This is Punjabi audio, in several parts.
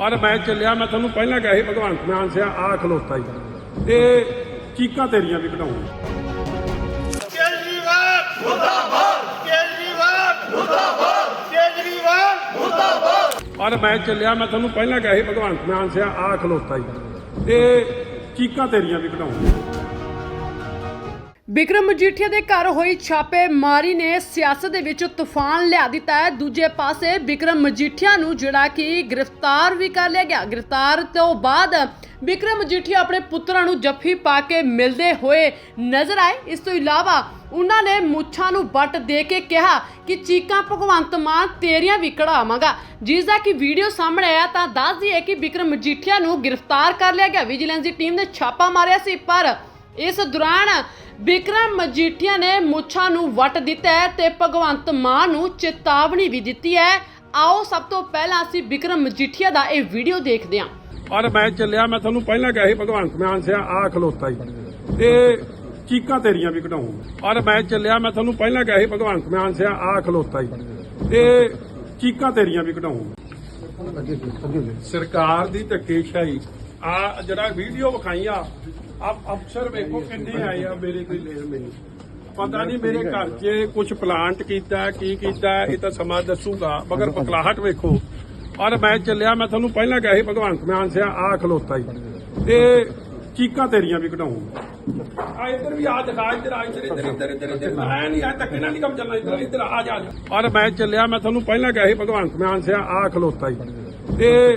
ਔਰ ਮੈਂ ਚੱਲਿਆ ਮੈਂ ਤੁਹਾਨੂੰ ਪਹਿਲਾਂ ਕਿਹਾ ਸੀ ਭਗਵੰਤ ਮਾਨ ਸਿਆ ਆ ਖਲੋਤਾ ਜੀ ਤੇ ਚੀਕਾਂ ਤੇਰੀਆਂ ਵੀ ਕਢਾਉਂਗਾ ਕੇਜਰੀਵਾਲ ਮੁਰਦਾਬਾਦ। ਕੇਜਰੀਵਾਲ ਮੁਰਦਾਬਾਦ। ਕੇਜਰੀਵਾਲ ਮੁਰਦਾਬਾਦ। ਔਰ ਮੈਂ ਚੱਲਿਆ ਮੈਂ ਤੁਹਾਨੂੰ ਪਹਿਲਾਂ ਕਿਹਾ ਸੀ ਭਗਵੰਤ ਮਾਨ ਸਿਆ ਆ ਖਲੋਤਾ ਜੀ ਤੇ ਚੀਕਾਂ ਤੇਰੀਆਂ ਵੀ ਕਢਾਉਂਗਾ ਬਿਕਰਮ ਮਜੀਠੀਆ ਦੇ ਘਰ ਹੋਈ ਛਾਪੇਮਾਰੀ ਨੇ ਸਿਆਸਤ ਦੇ ਵਿੱਚ ਤੂਫਾਨ ਲਿਆ ਦਿੱਤਾ ਹੈ। ਦੂਜੇ ਪਾਸੇ ਬਿਕਰਮ ਮਜੀਠੀਆ ਨੂੰ ਜਿਹੜਾ ਕਿ ਗ੍ਰਿਫਤਾਰ ਵੀ ਕਰ ਲਿਆ ਗਿਆ। ਗ੍ਰਿਫਤਾਰ ਤੋਂ ਬਾਅਦ ਬਿਕਰਮ ਮਜੀਠੀਆ ਆਪਣੇ ਪੁੱਤਰਾਂ ਨੂੰ ਜੱਫੀ ਪਾ ਕੇ ਮਿਲਦੇ ਹੋਏ ਨਜ਼ਰ ਆਏ। ਇਸ ਤੋਂ ਇਲਾਵਾ ਉਹਨਾਂ ਨੇ ਮੁੱਛਾਂ ਨੂੰ ਵੱਟ ਦੇ ਕੇ ਕਿਹਾ ਕਿ ਚੀਕਾਂ, ਭਗਵੰਤ ਮਾਨ, ਤੇਰੀਆਂ ਵੀ ਕਢਾਵਾਂਗਾ। ਜਿਸ ਦਾ ਕਿ ਵੀਡੀਓ ਸਾਹਮਣੇ ਆਇਆ ਤਾਂ ਦੱਸ ਦਈਏ ਕਿ ਬਿਕਰਮ ਮਜੀਠੀਆ ਨੂੰ ਗ੍ਰਿਫਤਾਰ ਕਰ ਲਿਆ ਗਿਆ। ਵਿਜੀਲੈਂਸ ਦੀ ਟੀਮ ਨੇ ਛਾਪਾ ਮਾਰਿਆ ਸੀ, ਪਰ ਇਸ ਦੌਰਾਨ ਵਿਕਰਮ ਮਜੀਠੀਆ ਨੇ ਮੁੱਛਾਂ ਨੂੰ ਵੱਟ ਦਿੱਤਾ ਹੈ ਤੇ ਭਗਵੰਤ ਮਾਨ ਨੂੰ ਚੇਤਾਵਨੀ ਵੀ ਦਿੱਤੀ ਹੈ। ਆਓ ਸਭ ਤੋਂ ਪਹਿਲਾਂ ਅਸੀਂ ਵਿਕਰਮ ਮਜੀਠੀਆ ਦਾ ਇਹ ਵੀਡੀਓ ਦੇਖਦੇ ਹਾਂ। ਔਰ ਮੈਂ ਚੱਲਿਆ ਮੈਂ ਤੁਹਾਨੂੰ ਪਹਿਲਾਂ ਕਿਹਾ ਸੀ ਭਗਵੰਤ ਮਾਨ ਸਿਆ ਆ ਖਲੋਤਾ ਜੀ ਤੇ ਚੀਕਾਂ ਤੇਰੀਆਂ ਵੀ ਕਢਾਉਂਗਾ ਔਰ ਮੈਂ ਚੱਲਿਆ ਮੈਂ ਤੁਹਾਨੂੰ ਪਹਿਲਾਂ ਕਿਹਾ ਸੀ ਭਗਵੰਤ ਮਾਨ ਸਿਆ ਆ ਖਲੋਤਾ ਜੀ ਤੇ ਚੀਕਾਂ ਤੇਰੀਆਂ ਵੀ ਕਢਾਉਂਗਾ ਸਰਕਾਰ ਦੀ ਧੱਕੇਸ਼ਾਹੀ। ਆ ਜਿਹੜਾ ਵੀਡੀਓ ਵਿਖਾਈਆਂ ਆ ਅਫਸਰ ਵੇਖੋ ਕਿੰਨੇ ਆਏ ਆ ਮੇਰੇ ਕੋਈ ਲੈਣ ਮੈਨੂੰ ਪਤਾ ਨਹੀਂ ਮੇਰੇ ਘਰ 'ਚ ਕੁਝ ਪਲਾਂਟ ਕੀਤਾ ਕੀ ਕੀਤਾ ਇਹ ਤਾਂ ਸਮਾਂ ਦੱਸੂਗਾ ਮਗਰ ਬਕਲਾਹਟ ਵੇਖੋ। ਔਰ ਮੈਂ ਚੱਲਿਆ ਮੈਂ ਤੁਹਾਨੂੰ ਪਹਿਲਾਂ ਕਿਹਾ ਸੀ ਭਗਵੰਤ ਮਾਨ ਸਿਆ ਆ ਖਲੋਤਾ ਜੀ। ਤੇ ਚੀਕਾਂ ਤੇਰੀਆਂ ਵੀ ਕਢਾਉਂਗਾ ਆ ਇੱਧਰ ਵੀ ਆ ਦਿਖਾ ਇੱਧਰ ਆ ਇੱਧਰ ਇੱਧਰ। ਇੱਧਰ ਇੱਧਰ ਇੱਧਰ। ਮੈਂ ਨਹੀਂ ਆ ਧੱਕੇ ਨਾਲ ਨਹੀਂ ਕੰਮ ਚੱਲਣਾ ਇੱਧਰ ਇੱਧਰ ਆ ਜਾ। ਔਰ ਮੈਂ ਚੱਲਿਆ ਮੈਂ ਤੁਹਾਨੂੰ ਪਹਿਲਾਂ ਕਿਹਾ ਸੀ ਭਗਵੰਤ ਮਾਨ ਸਿਆ ਆ ਖਲੋਤਾ ਜੀ। ਤੇ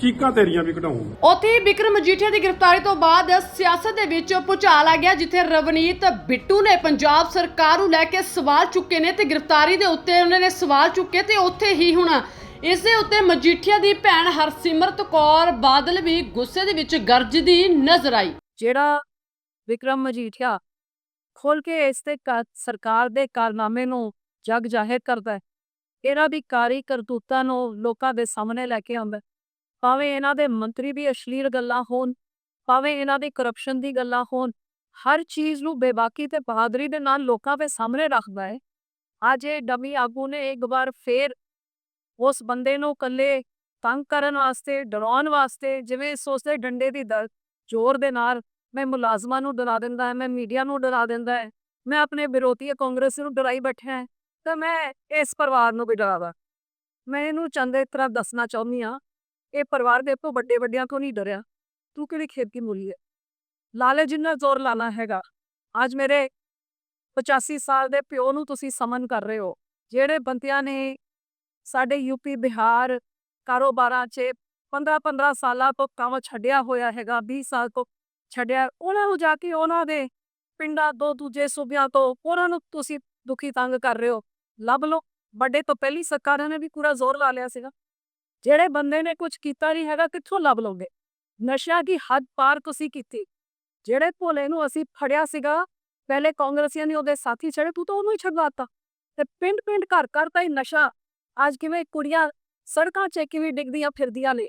ਚੀਕਾਂ ਤੇਰੀਆਂ ਵੀ ਕਢਾਉਂਗਾ ਉੱਥੇ ਹੀ ਬਿਕਰਮ ਮਜੀਠੀਆ ਦੀ ਗ੍ਰਿਫਤਾਰੀ ਤੋਂ ਬਾਅਦ ਸਿਆਸਤ ਦੇ ਵਿੱਚ ਭੁਚਾਲ ਆ ਗਿਆ ਜਿੱਥੇ ਰਵਨੀਤ ਬਿੱਟੂ ਨੇ ਪੰਜਾਬ ਸਰਕਾਰ ਨੂੰ ਲੈ ਕੇ ਸਵਾਲ ਚੁੱਕੇ ਨੇ ਤੇ ਗ੍ਰਿਫਤਾਰੀ ਦੇ ਉੱਤੇ ਉਹਨਾਂ ਨੇ ਸਵਾਲ ਚੁੱਕੇ ਤੇ ਉੱਥੇ ਹੀ ਹੁਣ ਇਸ ਦੇ ਉੱਤੇ ਮਜੀਠੀਆ ਦੀ ਭੈਣ ਹਰਸਿਮਰਤ ਕੌਰ ਬਾਦਲ ਵੀ ਗੁੱਸੇ ਦੇ ਵਿੱਚ ਗਰਜਦੀ ਨਜ਼ਰ ਆਈ ਜਿਹੜਾ ਵਿਕਰਮ ਮਜੀਠੀਆ ਖੋਲ ਕੇ ਇਸ ਤੇ ਸਰਕਾਰ ਦੇ ਕਾਰਨਾਮੇ ਨੂੰ ਜਗ ਜ਼ਾਹਿਰ ਕਰਦਾ ਹੈ ਇਹਨਾਂ ਦੀ ਕਾਰੀ ਕਰਤੂਤਾਂ ਨੂੰ ਲੋਕਾਂ ਦੇ ਸਾਹਮਣੇ ਲੈ ਕੇ ਆਉਂਦਾ। ਭਾਵੇਂ ਇਹਨਾਂ ਦੇ ਮੰਤਰੀ ਵੀ ਅਸ਼ਲੀਲ ਗੱਲਾਂ ਹੋਣ, ਭਾਵੇਂ ਇਹਨਾਂ ਦੀ ਕਰਪਸ਼ਨ ਦੀ ਗੱਲਾਂ ਹੋਣ, ਹਰ ਚੀਜ਼ ਨੂੰ ਬੇਬਾਕੀ ਤੇ ਬਹਾਦਰੀ ਦੇ ਨਾਲ ਲੋਕਾਂ ਦੇ ਸਾਹਮਣੇ ਰੱਖਦਾ ਹੈ। ਅੱਜ ਇਹ ਡਮੀ ਆਗੂ ਨੇ ਇੱਕ ਵਾਰ ਫੇਰ ਉਸ ਬੰਦੇ ਨੂੰ ਕੱਲੇ ਤੰਗ ਕਰਨ ਵਾਸਤੇ, ਡਰਾਉਣ ਵਾਸਤੇ ਜਿਵੇਂ ਸੋਚਦੇ ਡੰਡੇ ਦੀ ਦਰ ਜ਼ੋਰ ਦੇ ਨਾਲ ਮੈਂ ਮੁਲਾਜ਼ਮਾਂ ਨੂੰ ਡਰਾ ਦਿੰਦਾ ਹੈ, ਮੈਂ ਮੀਡੀਆ ਨੂੰ ਡਰਾ ਦਿੰਦਾ ਹੈ, ਮੈਂ ਆਪਣੇ ਵਿਰੋਧੀ ਕਾਂਗਰਸ ਨੂੰ ਡਰਾਈ ਬੈਠਾ ਹੈ, ਤਾਂ ਮੈਂ ਇਸ ਪਰਿਵਾਰ ਨੂੰ ਵੀ ਡਰਾਵਾ। ਮੈਂ ਇਹਨੂੰ ਚੰਦੇ ਤਰ੍ਹਾਂ ਦੱਸਣਾ ਚਾਹੁੰਦੀ ਆ ਇਹ ਪਰਿਵਾਰ ਦੇ ਤੋਂ ਵੱਡੇ ਵੱਡਿਆਂ ਤੋਂ ਨਹੀਂ ਡਰਿਆ। ਤੂੰ ਕਿਹੜੀ ਖੇਤ ਕੀ ਮੂਲੀ ਹੈ ਲਾਲੇ ਜਿੰਨਾ ਜ਼ੋਰ ਲਾਣਾ ਹੈਗਾ। ਅੱਜ ਮੇਰੇ 85 ਸਾਲ ਦੇ ਪਿਓ ਨੂੰ ਤੁਸੀਂ ਸਮਨ ਕਰ ਰਹੇ ਹੋ। ਜਿਹੜੇ ਬੰਦਿਆਂ ਨੇ ਸਾਡੇ ਯੂਪੀ ਬਿਹਾਰ ਕਾਰੋਬਾਰਾਂ 'ਚ 15-15 ਸਾਲਾਂ ਤੋਂ ਕੰਮ ਛੱਡਿਆ ਹੋਇਆ ਹੈਗਾ 20 ਸਾਲ ਤੋਂ ਛੱਡਿਆ, ਉਹਨਾਂ ਨੂੰ ਜਾ ਕੇ ਉਹਨਾਂ ਦੇ ਪਿੰਡਾਂ ਤੋਂ ਦੂਜੇ ਸੂਬਿਆਂ ਤੋਂ ਉਹਨਾਂ ਨੂੰ ਤੁਸੀਂ ਦੁਖੀ ਤੰਗ ਕਰ ਰਹੇ ਹੋ। ਲੱਭ ਲਓ। ਵੱਡੇ ਤੋਂ ਪਹਿਲੀ ਸਰਕਾਰਾਂ ਨੇ ਵੀ ਪੂਰਾ ਜ਼ੋਰ ਲਾ ਲਿਆ ਸੀਗਾ। ਜਿਹੜੇ ਬੰਦੇ ਨੇ ਕੁਝ ਕੀਤਾ ਨਹੀਂ ਹੈਗਾ, ਕਿੱਥੋਂ ਲੱਭ ਲਓਗੇ? ਨਸ਼ਾ ਦੀ ਹੱਦ ਪਾਰ ਤੁਸੀਂ ਕੀਤੀ। ਜਿਹੜੇ ਭੋਲੇ ਨੂੰ ਅਸੀਂ ਫੜਿਆ ਸੀਗਾ, ਪਹਿਲੇ ਕਾਂਗਰਸੀਆਂ ਨੇ ਉਹਦੇ ਸਾਥੀ ਛੜੇ, ਤੂੰ ਤਾਂ ਉਹਨੂੰ ਹੀ ਛਡਵਾਤਾ ਤੇ ਪਿੰਡ ਪਿੰਡ ਘਰ ਘਰ ਤਾਂ ਹੀ ਨਸ਼ਾ। ਅੱਜ ਕਿਵੇਂ ਕੁੜੀਆਂ ਸੜਕਾਂ 'ਚ ਕਿਵੇਂ ਡਿੱਗਦੀਆਂ ਫਿਰਦੀਆਂ ਨੇ?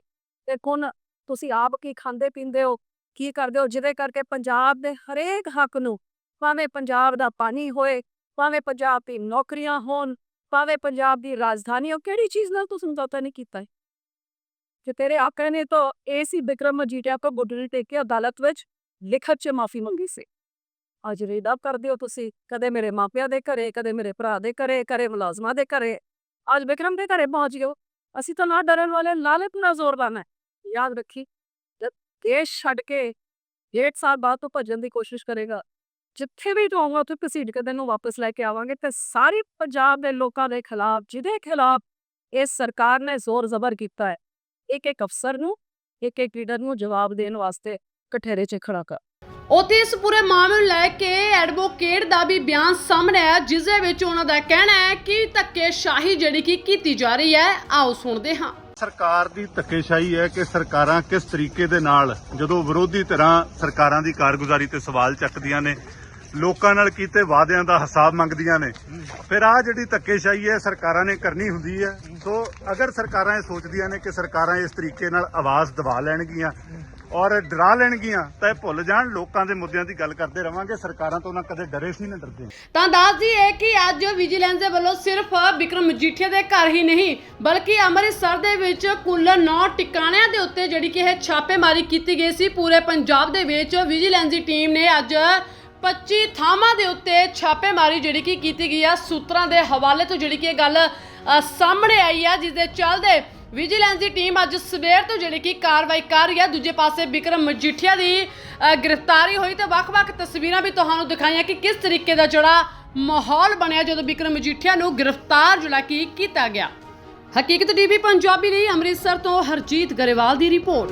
ਤੇ ਹੁਣ ਤੁਸੀਂ ਆਪ ਕੀ ਖਾਂਦੇ ਪੀਂਦੇ ਹੋ? ਕੀ ਕਰਦੇ ਹੋ? ਜਿਹਦੇ ਕਰਕੇ ਪੰਜਾਬ ਦੇ ਹਰੇਕ ਹੱਕ ਨੂੰ ਭਾਵੇਂ ਪੰਜਾਬ ਦਾ ਪਾਣੀ ਹੋਏ, ਭਾਵੇਂ ਪੰਜਾਬ ਦੀ ਨੌਕਰੀਆਂ ਹੋਣ, ਭਾਵੇਂ ਪੰਜਾਬ ਦੀ ਰਾਜਧਾਨੀ ਹੋ ਕਿਹੜੀ ਚੀਜ਼ ਨਾਲ ਤੂੰ ਸਮਝੌਤਾ ਨਹੀਂ ਕੀਤਾ ਹੈ ਕਿ ਤੇਰੇ ਆਕਰੇ ਨੇ ਤਾਂ ਏਸੀ ਬਿਕਰਮ ਮਜੀਠੀਆ ਕੋ ਗੁੱਡਰੀ ਟੇਕ ਕੇ ਅਦਾਲਤ ਵਿੱਚ ਲਿਖਤ 'ਚ ਮਾਫੀ ਮੰਗੀ ਸੀ ਅੱਜ ਰੇਦਾ ਕਰਦੇ ਹੋ ਤੁਸੀਂ ਕਦੇ ਮੇਰੇ ਮਾਪਿਆਂ ਦੇ ਘਰੇ ਕਦੇ ਮੇਰੇ ਭਰਾ ਦੇ ਘਰੇ ਕਰੇ ਮੁਲਾਜ਼ਮਾਂ ਦੇ ਘਰੇ ਅੱਜ ਬਿਕਰਮ ਦੇ ਘਰੇ ਪਹੁੰਚ ਗਏ ਅਸੀਂ ਤਾਂ ਨਾ ਡਰਨ ਵਾਲੇ ਲਾਲਚ ਨਾਲ ਜ਼ੋਰ ਲਾਣਾ ਯਾਦ ਰੱਖੀ ਜਦ ਦੇਸ਼ ਛੱਡ ਕੇ ਡੇਢ ਸਾਲ ਬਾਅਦ ਤੋਂ ਭੱਜਣ ਦੀ ਕੋਸ਼ਿਸ਼ ਕਰੇਗਾ ਜਿੱਥੇ ਵੀ ਜਾਊਂਗਾ ਉੱਥੇ ਘਸੀਟ ਕੇ ਤੈਨੂੰ ਵਾਪਸ ਲੈ ਕੇ ਆਵਾਂਗੇ ਤੇ ਸਾਰੀ ਪੰਜਾਬ ਦੇ ਲੋਕਾਂ ਦੇ ਖਿਲਾਫ ਜਿਹਦੇ ਖਿਲਾਫ ਇਸ ਸਰਕਾਰ ਨੇ ਜ਼ੋਰ ਜ਼ਬਰ ਕੀਤਾ ਹੈ ਇੱਕ ਇੱਕ ਅਫਸਰ ਨੂੰ ਇੱਕ ਇੱਕ ਲੀਡਰ ਨੂੰ ਜਵਾਬ ਦੇਣ ਵਾਸਤੇ ਕਠੇਰੇ 'ਚ ਖੜਾ ਕਰ। ਉੱਥੇ ਇਸ ਪੂਰੇ ਮਾਮਲੇ ਨੂੰ ਲੈ ਕੇ ਐਡਵੋਕੇਟ ਦਾ ਵੀ ਬਿਆਨ ਸਾਹਮਣੇ ਆਇਆ ਜਿਸ ਦੇ ਵਿੱਚ ਉਹਨਾਂ ਦਾ ਕਹਿਣਾ ਹੈ ਕਿ ਧੱਕੇਸ਼ਾਹੀ ਜਿਹੜੀ ਕਿ ਕੀਤੀ ਜਾ ਰਹੀ ਹੈ। ਆਓ ਸੁਣਦੇ ਹਾਂ। ਸਰਕਾਰ ਦੀ ਧੱਕੇਸ਼ਾਹੀ ਹੈ ਕਿ ਸਰਕਾਰਾਂ ਕਿਸ ਤਰੀਕੇ ਦੇ ਨਾਲ ਜਦੋਂ ਵਿਰੋਧੀ ਧਿਰਾਂ ਸਰਕਾਰਾਂ ਦੀ ਕਾਰਗੁਜ਼ਾਰੀ ਤੇ ਸਵਾਲ ਚੱਕਦੀਆਂ ਨੇ ਲੋਕਾਂ ਨਾਲ ਕੀਤੇ ਵਾਅਦਿਆਂ ਦਾ ਹਿਸਾਬ ਮੰਗਦੀਆਂ ਨੇ। ਫਿਰ ਆ ਜਿਹੜੀ ਧੱਕੇਸ਼ਾਹੀ ਹੈ ਸਰਕਾਰਾਂ ਨੇ ਕਰਨੀ ਹੁੰਦੀ ਹੈ। ਸੋ ਅਗਰ ਸਰਕਾਰਾਂ ਇਹ ਸੋਚਦੀਆਂ ਨੇ ਕਿ ਸਰਕਾਰਾਂ ਇਸ ਤਰੀਕੇ ਨਾਲ ਆਵਾਜ਼ ਦਬਾ ਲੈਣਗੀਆਂ ਔਰ ਡਰਾ ਲੈਣਗੀਆਂ ਤਾਂ ਇਹ ਭੁੱਲ ਜਾਣ ਲੋਕਾਂ ਦੇ ਮੁੱਦਿਆਂ ਦੀ ਗੱਲ ਕਰਦੇ ਰਵਾਂਗੇ। ਸਰਕਾਰਾਂ ਤੋਂ ਨਾ ਕਦੇ ਡਰੇ ਸੀ ਨਾ ਡਰਦੇ। ਤਾਂ ਦੱਸਦੀ ਹੈ ਕਿ ਅੱਜ ਵਿਜੀਲੈਂਸ ਦੇ ਵੱਲੋਂ ਸਿਰਫ ਵਿਕਰਮ ਮਜੀਠੀਆ ਦੇ ਘਰ ਹੀ ਨਹੀਂ ਬਲਕਿ ਅੰਮ੍ਰਿਤਸਰ ਦੇ ਵਿੱਚ ਕੁੱਲ 9 ਟਿਕਾਣਿਆਂ ਦੇ ਉੱਤੇ ਜਿਹੜੀ ਕਿ ਇਹ ਛਾਪੇਮਾਰੀ ਕੀਤੀ ਗਈ ਸੀ ਪੂਰੇ ਪੰਜਾਬ ਦੇ ਵਿੱਚ ਵਿਜੀਲੈਂਸ ਦੀ ਟੀਮ ਨੇ ਅੱਜ 25 ਥਾਵਾਂ ਦੇ ਉੱਤੇ ਛਾਪੇਮਾਰੀ ਜਿਹੜੀ ਕਿ ਕੀਤੀ ਗਈ ਆ, ਸੂਤਰਾਂ ਦੇ ਹਵਾਲੇ ਤੋਂ ਜਿਹੜੀ ਕਿ ਇਹ ਗੱਲ ਸਾਹਮਣੇ ਆਈ ਆ ਜਿਸ ਦੇ ਚੱਲਦੇ ਵਿਜੀਲੈਂਸ ਦੀ ਟੀਮ ਅੱਜ ਸਵੇਰ ਤੋਂ ਜਿਹੜੀ ਕਿ ਕਾਰਵਾਈ ਕਰ ਰਹੀ ਹੈ ਦੂਜੇ ਪਾਸੇ ਵਿਕਰਮ ਮਜੀਠੀਆ ਦੀ ਗ੍ਰਿਫਤਾਰੀ ਹੋਈ ਤੇ ਵੱਖ-ਵੱਖ ਤਸਵੀਰਾਂ ਵੀ ਤੁਹਾਨੂੰ ਦਿਖਾਈਆਂ ਕਿ ਕਿਸ ਤਰੀਕੇ ਦਾ ਜਿਹੜਾ ਮਾਹੌਲ ਬਣਿਆ ਜਦੋਂ ਵਿਕਰਮ ਮਜੀਠੀਆ ਨੂੰ ਗ੍ਰਿਫਤਾਰ ਜਿਹੜਾ ਕਿ ਕੀਤਾ ਗਿਆ। ਹਕੀਕਤ ਟੀਵੀ ਪੰਜਾਬੀ ਲਈ ਅੰਮ੍ਰਿਤਸਰ ਤੋਂ ਹਰਜੀਤ ਗਰੇਵਾਲ ਦੀ ਰਿਪੋਰਟ।